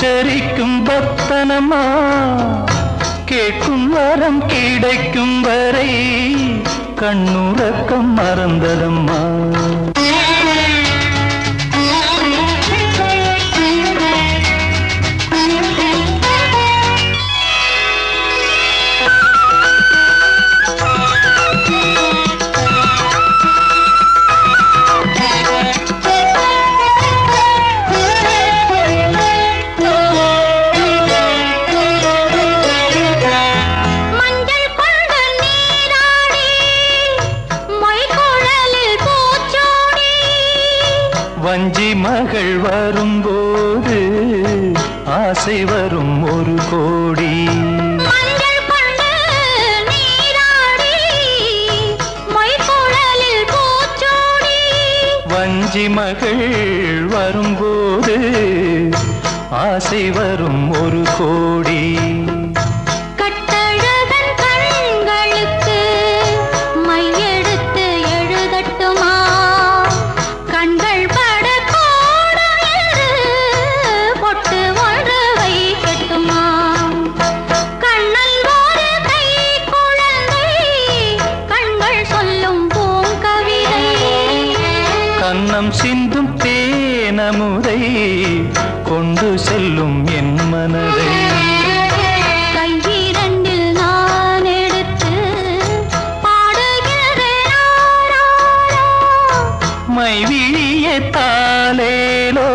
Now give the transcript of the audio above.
உச்சரிக்கும் பத்தனமா கேட்கும் வரம் கிடைக்கும் வரை கண்ணுறக்கம் மறந்ததம்மா? மகள் வரும்போது ஆசை வரும் ஒரு கோடி. வஞ்சி மகள் வரும்போது ஆசை வரும் ஒரு கோடி. கன்னம் சிந்தும் தேனமுதை கொண்டு செல்லும் என் மனதை. மைவிழிய தாலேலோ